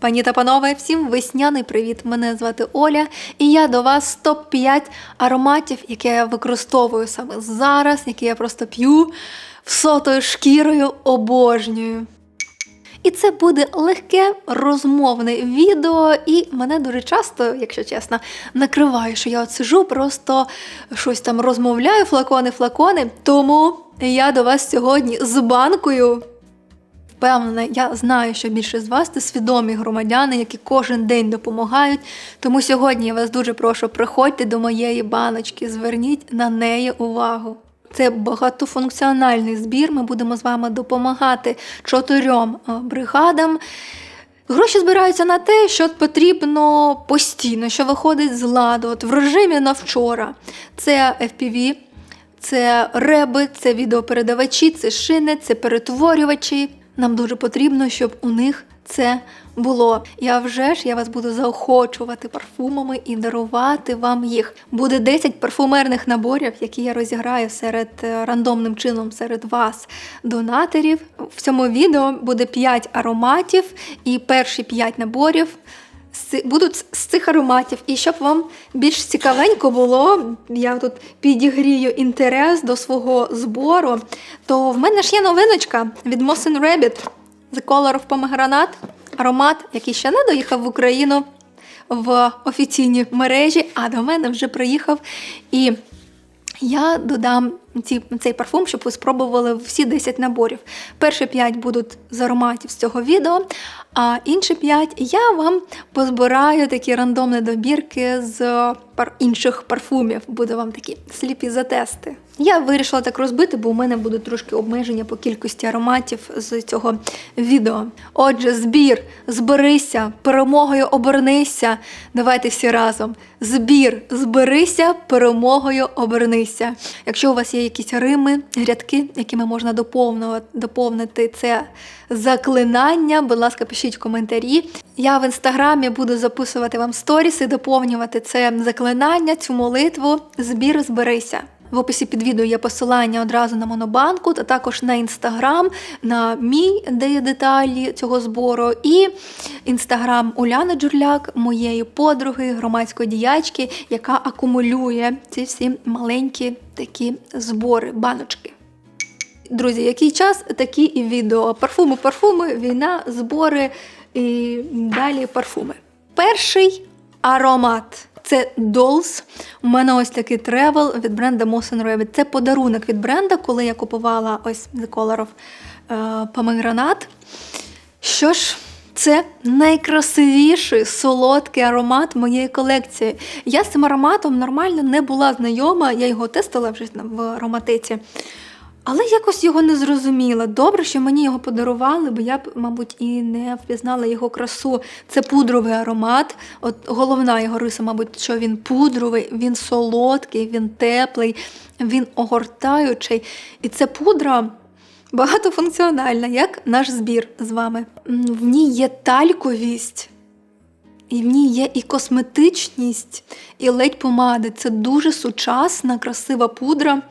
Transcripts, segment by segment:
Пані та панове, всім весняний привіт! Мене звати Оля, і я до вас топ-5 ароматів, які я використовую саме зараз, які я просто п'ю всотою шкірою обожнюю. І це буде легке розмовне відео, і мене дуже часто, якщо чесно, накриває, що я от сижу, просто щось там розмовляю, флакони, флакони. Тому я до вас сьогодні з банкою. Впевнена, я знаю, що більше з вас це свідомі громадяни, які кожен день допомагають. Тому сьогодні я вас дуже прошу, приходьте до моєї баночки, зверніть на неї увагу. Це багатофункціональний збір. Ми будемо з вами допомагати чотирьом е, бригадам. Гроші збираються на те, що потрібно постійно, що виходить з ладу. От в режимі на вчора. Це FPV, це реби, це відеопередавачі, це шини, це перетворювачі. Нам дуже потрібно, щоб у них це було. Я вже ж я вас буду заохочувати парфумами і дарувати вам їх. Буде 10 парфумерних наборів, які я розіграю серед е, рандомним чином серед вас, донаторів. В цьому відео буде 5 ароматів, і перші 5 наборів будуть з- цих ароматів. І щоб вам більш цікавенько було, я тут підігрію інтерес до свого збору, то в мене ж є новиночка від Moss Rabbit The Color of Pomegranate. Аромат, який ще не доїхав в Україну в офіційній мережі, а до мене вже приїхав. І я додам ці, цей парфум, щоб ви спробували всі 10 наборів. Перші 5 будуть з ароматів з цього відео, а інші 5 я вам позбираю такі рандомні добірки з пар- інших парфумів. Буду вам такі сліпі затести. Я вирішила так розбити, бо у мене будуть трошки обмеження по кількості ароматів з цього відео. Отже, збір, зберися, перемогою обернися. Давайте всі разом. Збір, зберися, перемогою обернися. Якщо у вас є якісь рими, рядки, якими можна доповнити це заклинання, будь ласка, пишіть коментарі. Я в інстаграмі буду записувати вам сторіс і доповнювати це заклинання, цю молитву. Збір, зберися. В описі під відео є посилання одразу на монобанку, та також на інстаграм, на мій, де є деталі цього збору, і інстаграм Уляни Джурляк, моєї подруги, громадської діячки, яка акумулює ці всі маленькі такі збори, баночки. Друзі, який час, такі і відео. Парфуми, парфуми, війна, збори і далі парфуми. Перший аромат. Це Dolls. У мене ось такий тревел від бренда Moss Rabbit. Це подарунок від бренда, коли я купувала ось The Color of е, Pomegranate. Що ж, це найкрасивіший солодкий аромат моєї колекції. Я з цим ароматом нормально не була знайома, я його тестила вже в ароматиці. Але якось його не зрозуміла. Добре, що мені його подарували, бо я б, мабуть, і не впізнала його красу. Це пудровий аромат. От головна його риса, мабуть, що він пудровий, він солодкий, він теплий, він огортаючий. І це пудра багатофункціональна, як наш збір з вами. В ній є тальковість. І в ній є і косметичність, і ледь помади. Це дуже сучасна, красива пудра.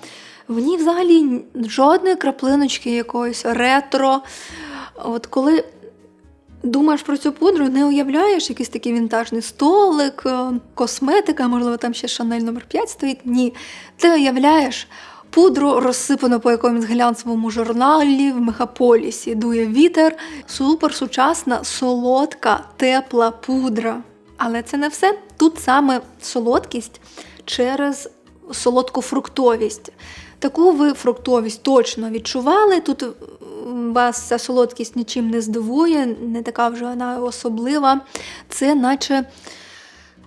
В ній взагалі жодної краплиночки якоїсь ретро. От коли думаєш про цю пудру, не уявляєш якийсь такий вінтажний столик, е, косметика, можливо, там ще Шанель номер 5 стоїть. Ні. Ти уявляєш пудру розсипану по якомусь глянцевому журналі в мегаполісі. Дує вітер, супер сучасна, солодка, тепла пудра. Але це не все. Тут саме солодкість через солодку фруктовість. Таку ви фруктовість точно відчували. Тут вас ця солодкість нічим не здивує, не така вже вона особлива. Це наче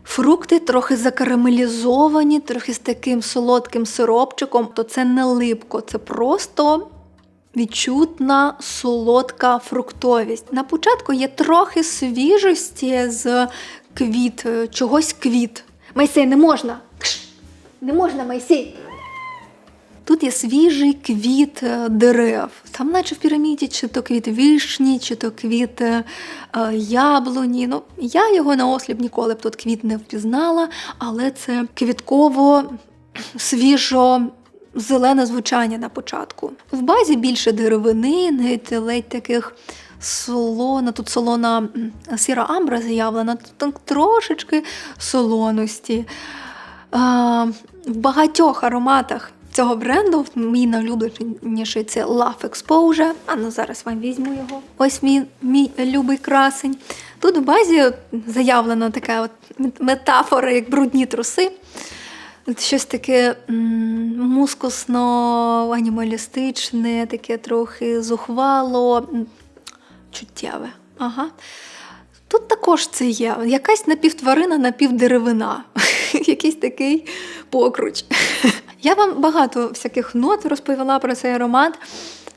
фрукти трохи закарамелізовані, трохи з таким солодким сиропчиком. То це не липко, це просто відчутна солодка фруктовість. На початку є трохи свіжості з квіт, е, чогось квіт. Майсей, не можна! Не можна, Майсей! Тут є свіжий квіт е, дерев. Там, наче в піраміді, чи то квіт вишні, чи то квіт е, е, яблуні. Ну, я його на осліп ніколи б тут квіт не впізнала, але це квітково свіжо. Зелене звучання на початку. В базі більше деревини, навіть ледь таких солона, тут солона сіра амбра заявлена, тут трошечки солоності. А, в багатьох ароматах цього бренду мій найулюбленіший це Love Exposure. А ну зараз вам візьму його. Ось мій, мій любий красень. Тут в базі заявлена така от метафора, як брудні труси. Щось таке мускусно, анімалістичне, таке трохи зухвало, чуттєве. Ага. Тут також це є. Якась напівтварина, напівдеревина. Якийсь такий покруч. Я вам багато всяких нот розповіла про цей аромат,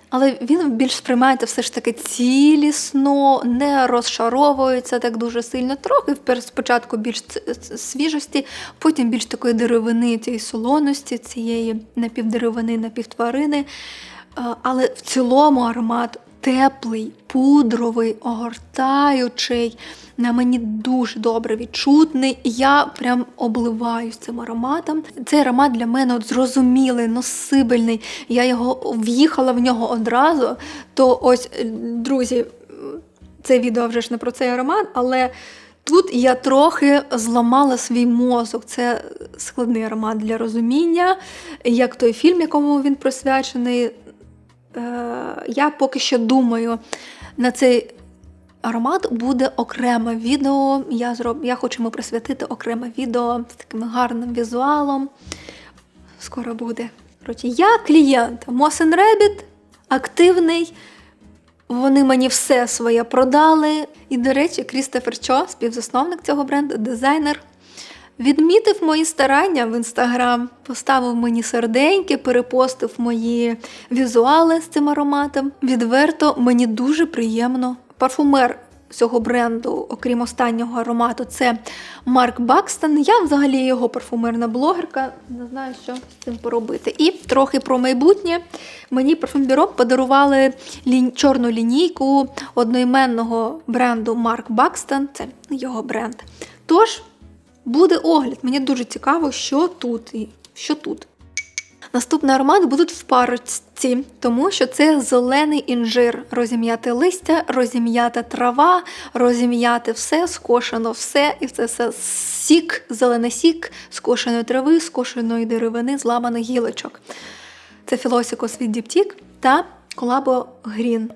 але він більш сприймається все ж таки цілісно, не розшаровується так дуже сильно. Трохи спочатку більш свіжості, потім більш такої деревини, цієї солоності, цієї напівдеревини, напівтварини. Але в цілому аромат теплий, пудровий, огортаючий. На мені дуже добре відчутний. Я прям обливаюсь цим ароматом. Цей аромат для мене от зрозумілий, носибельний. Я його в'їхала в нього одразу. То ось, е, друзі, це відео вже ж не про цей аромат, але тут я трохи зламала свій мозок. Це складний аромат для розуміння, як той фільм, якому він присвячений. Е, я поки що думаю, на цей аромат буде окреме відео. Я, зроб... я хочу йому присвятити окреме відео з таким гарним візуалом. Скоро буде. Коротше, я клієнт Moss Rabbit, активний. Вони мені все своє продали. І, до речі, Крістофер Чо, співзасновник цього бренду, дизайнер, відмітив мої старання в інстаграм, поставив мені серденьки, перепостив мої візуали з цим ароматом. Відверто мені дуже приємно. Парфумер цього бренду, окрім останнього аромату, це Марк Бакстон. Я взагалі його парфумерна блогерка, не знаю, що з цим поробити. І трохи про майбутнє. Мені парфумбюро подарували лінь... чорну лінійку одноіменного бренду Марк Бакстон. Це його бренд. Тож буде огляд. Мені дуже цікаво, що тут і що тут. Наступний аромат будуть в парочці, тому що це зелений інжир, розім'яте листя, розім'ята трава, розім'яте все, скошено все, і це все сік, зелений сік, скошеної трави, скошеної деревини, зламаних гілочок. Це філосікос від Діптік та колабо Грін.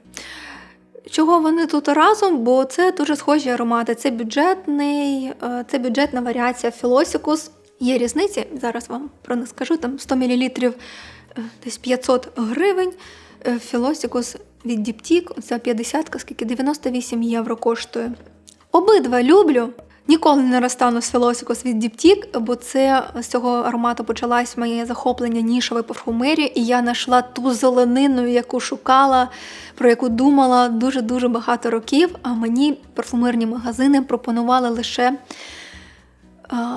Чого вони тут разом? Бо це дуже схожі аромати. Це бюджетний, е, це бюджетна варіація Філосікус. Є різниці, зараз вам про них скажу. Там 100 мл е, десь 500 гривень. Е, Філосікус від Діптік, це 50, скільки 98 євро коштує. Обидва люблю. Ніколи не розстану з від Діптік, бо це з цього аромату почалось моє захоплення нішової парфумерії, і я знайшла ту зеленину, яку шукала, про яку думала дуже-дуже багато років. А мені парфумерні магазини пропонували лише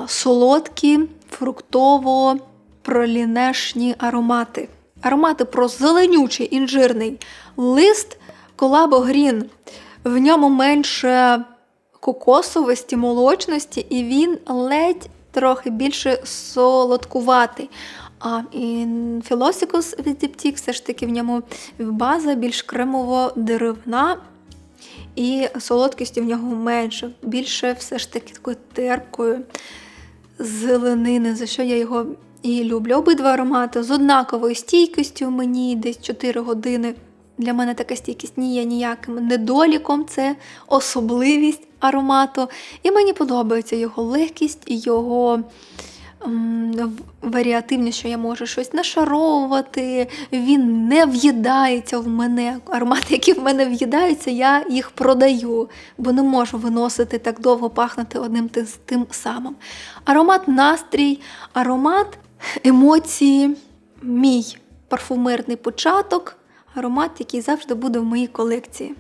солодкі, фруктово-пролінешні аромати. Аромати про зеленючий інжирний лист колабо Грін. В ньому менше кокосовості, молочності, і він ледь трохи більше солодкуватий. А і Філосікус від Діптік все ж таки в ньому база більш кремово-деревна, і солодкості в нього менше, більше все ж таки такою терпкою зеленини, за що я його і люблю. Обидва аромати з однаковою стійкістю мені десь 4 години. Для мене така стійкість не є ніяким недоліком, це особливість аромату. І мені подобається його легкість і його м, варіативність, що я можу щось нашаровувати. Він не в'їдається в мене. Аромати, які в мене в'їдаються, я їх продаю, бо не можу виносити так довго пахнути одним тим самим. Аромат настрій, аромат емоції, мій парфумерний початок аромат, який завжди буде в моїй колекції.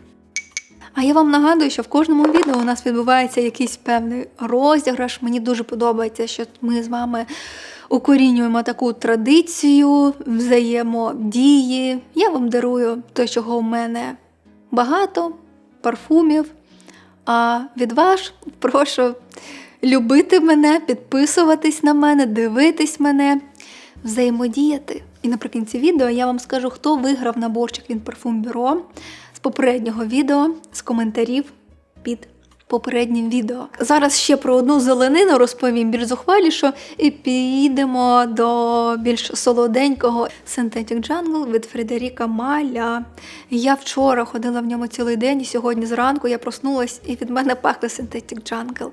А я вам нагадую, що в кожному відео у нас відбувається якийсь певний розіграш. Мені дуже подобається, що ми з вами укорінюємо таку традицію, взаємодії. Я вам дарую те, чого в мене багато, парфумів. А від вас прошу любити мене, підписуватись на мене, дивитись мене, взаємодіяти. І наприкінці відео я вам скажу, хто виграв наборчик від парфум бюро попереднього відео, з коментарів під попереднім відео. Зараз ще про одну зеленину розповім більш зухваліше, і підемо до більш солоденького Synthetic Jungle від Фредеріка Маля. Я вчора ходила в ньому цілий день, і сьогодні зранку я проснулась, і від мене пахне Synthetic Jungle.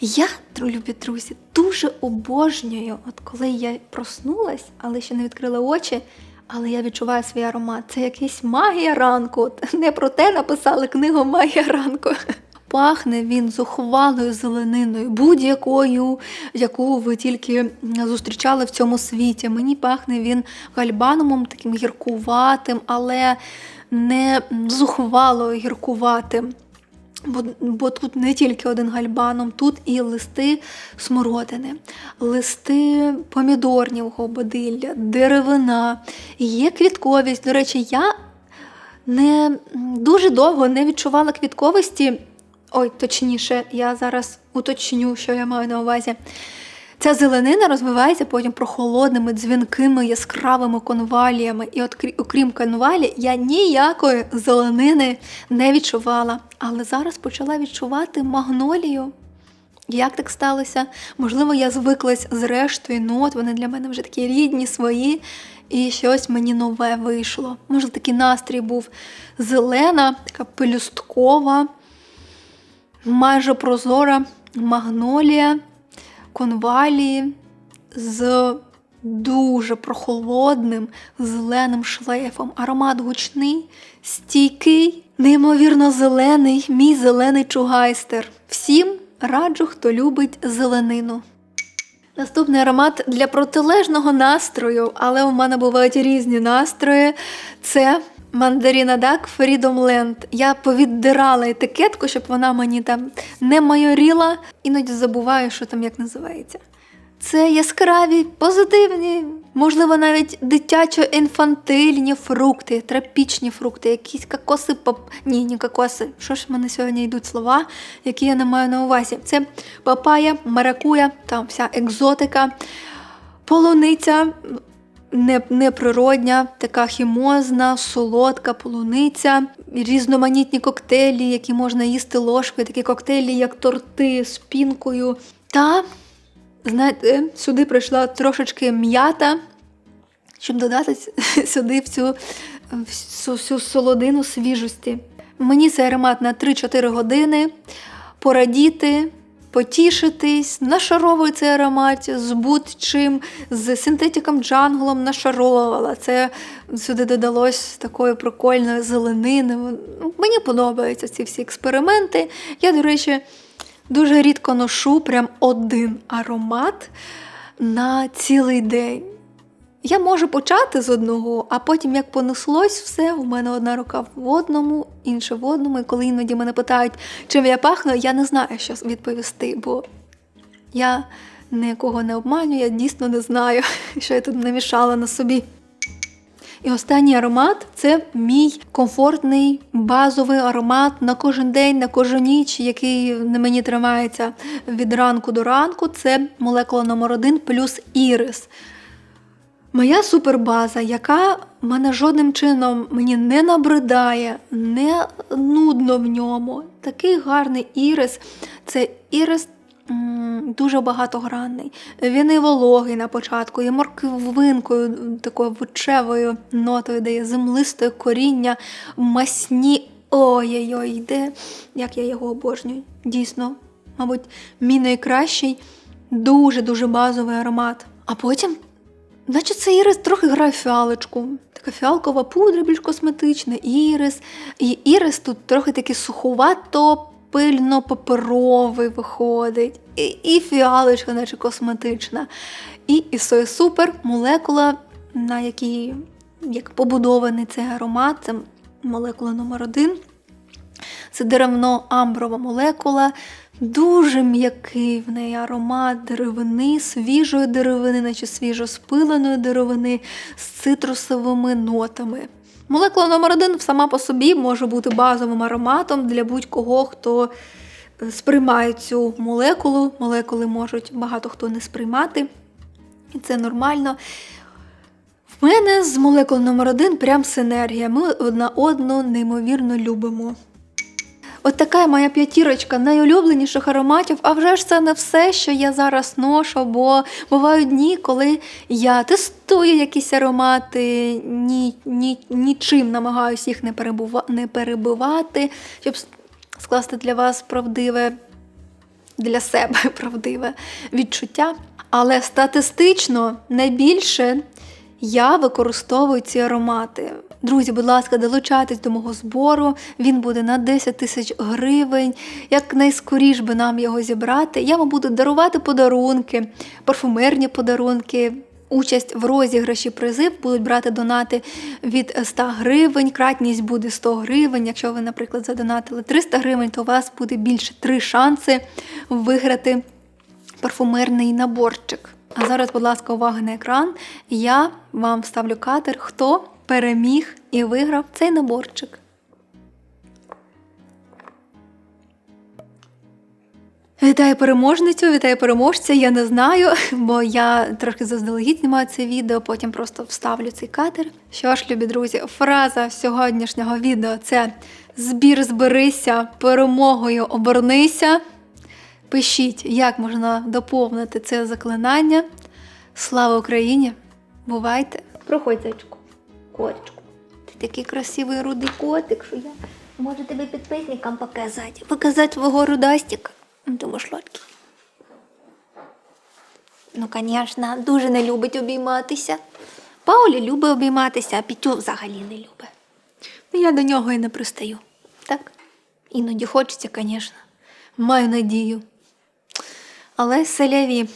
Я, любі друзі, дуже обожнюю, от коли я проснулась, але ще не відкрила очі. Але я відчуваю свій аромат. Це якийсь магія ранку. Не про те написали книгу Магія ранку. Пахне він зухвалою зелениною, будь-якою, яку ви тільки зустрічали в цьому світі. Мені пахне він гальбанумом, таким гіркуватим, але не зухвало гіркуватим. Бо, бо тут не тільки один гальбаном, тут і листи смородини, листи помідорнього бодилля, деревина, є квітковість. До речі, я не дуже довго не відчувала квітковості. Ой, точніше, я зараз уточню, що я маю на увазі. Ця зеленина розвивається потім прохолодними, дзвінкими, яскравими конваліями. І от окрім конвалі, я ніякої зеленини не відчувала. Але зараз почала відчувати магнолію. Як так сталося? Можливо, я звиклась з рештою нот, вони для мене вже такі рідні, свої, і щось мені нове вийшло. Може, такий настрій був зелена, така пелюсткова, майже прозора магнолія, конвалії з дуже прохолодним зеленим шлейфом. Аромат гучний, стійкий, неймовірно зелений, мій зелений чугайстер. Всім раджу, хто любить зеленину. Наступний аромат для протилежного настрою, але у мене бувають різні настрої. Це Мандаріна Дак Freedom Land. Я повіддирала етикетку, щоб вона мені там не майоріла. Іноді забуваю, що там як називається. Це яскраві, позитивні, можливо, навіть дитячо-інфантильні фрукти, тропічні фрукти, якісь кокоси, пап... ні, не кокоси. Що ж в мене сьогодні йдуть слова, які я не маю на увазі? Це папая, маракуя, там вся екзотика, полуниця, неприродня, така хімозна, солодка полуниця, різноманітні коктейлі, які можна їсти ложкою, такі коктейлі, як торти з пінкою. Та Знаєте, сюди прийшла трошечки м'ята, щоб додати сюди в цю всю, всю солодину свіжості. Мені цей аромат на 3-4 години порадіти, потішитись, нашаровую цей аромат з будь-чим, з синтетиком джанглом нашаровувала. Це сюди додалось такої прикольної зеленини. Ну, Мені подобаються ці всі експерименти. Я, до речі, Дуже рідко ношу прям один аромат на цілий день. Я можу почати з одного, а потім, як понеслось, все, у мене одна рука в одному, інша в одному. І коли іноді мене питають, чим я пахну, я не знаю, що відповісти, бо я нікого не обманю, я дійсно не знаю, що я тут намішала на собі. І останній аромат це мій комфортний базовий аромат на кожен день, на кожну ніч, який на мені тримається від ранку до ранку. Це молекула номер 1 плюс ірис. Моя супербаза, яка мене жодним чином мені не набридає, не нудно в ньому. Такий гарний ірис. Це ірис дуже багатогранний. Він і вологий на початку, і морквинкою, такою вучевою нотою дає землистою коріння, масні. Ой-ой-ой, де, як я його обожнюю. Дійсно, мабуть, мій найкращий, дуже-дуже базовий аромат. А потім Наче це ірис трохи грає фіалочку. Така фіалкова пудра більш косметична, ірис. І ірис тут трохи такий суховато пильно паперовий виходить. І, і фіалочка, наче косметична. І ісоє супер молекула, на якій як побудований цей аромат, це молекула номер один. Це деревно-амброва молекула, дуже м'який в неї аромат деревини, свіжої деревини, наче свіжо спиленої деревини з цитрусовими нотами. Молекула номер один сама по собі може бути базовим ароматом для будь-кого, хто е, сприймає цю молекулу. Молекули можуть багато хто не сприймати, і це нормально. В мене з молекул номер один прям синергія. Ми одна одну неймовірно любимо. От така моя п'ятірочка найулюбленіших ароматів, а вже ж це не все, що я зараз ношу, бо бувають дні, коли я тестую якісь аромати, ні, ні, нічим намагаюся їх не, перебува, не перебивати, щоб скласти для вас правдиве для себе правдиве відчуття. Але статистично найбільше я використовую ці аромати. Друзі, будь ласка, долучайтесь до мого збору. Він буде на 10 тисяч гривень. Як найскоріш би нам його зібрати, я вам буду дарувати подарунки, парфумерні подарунки. Участь в розіграші призив будуть брати донати від 100 гривень, кратність буде 100 гривень. Якщо ви, наприклад, задонатили 300 гривень, то у вас буде більше три шанси виграти парфумерний наборчик. А зараз, будь ласка, увага на екран. Я вам вставлю кадр, хто переміг і виграв цей наборчик. Вітаю переможницю, вітаю переможця. Я не знаю, бо я трошки заздалегідь знімаю це відео, потім просто вставлю цей кадр. Що ж, любі друзі, фраза сьогоднішнього відео це збір зберися, перемогою обернися. Пишіть, як можна доповнити це заклинання. Слава Україні! Бувайте! Проходь, зайчку, котичку. Ти такий красивий рудий котик, що я можу тебе підписникам показати. Показати твого рудастика. Ну, Тому сладкий. Ну, звісно, дуже не любить обійматися. Паулі любить обійматися, а Пітю взагалі не любить. Ну, я до нього і не пристаю. Так? Іноді хочеться, звісно. Маю надію. Але селяві.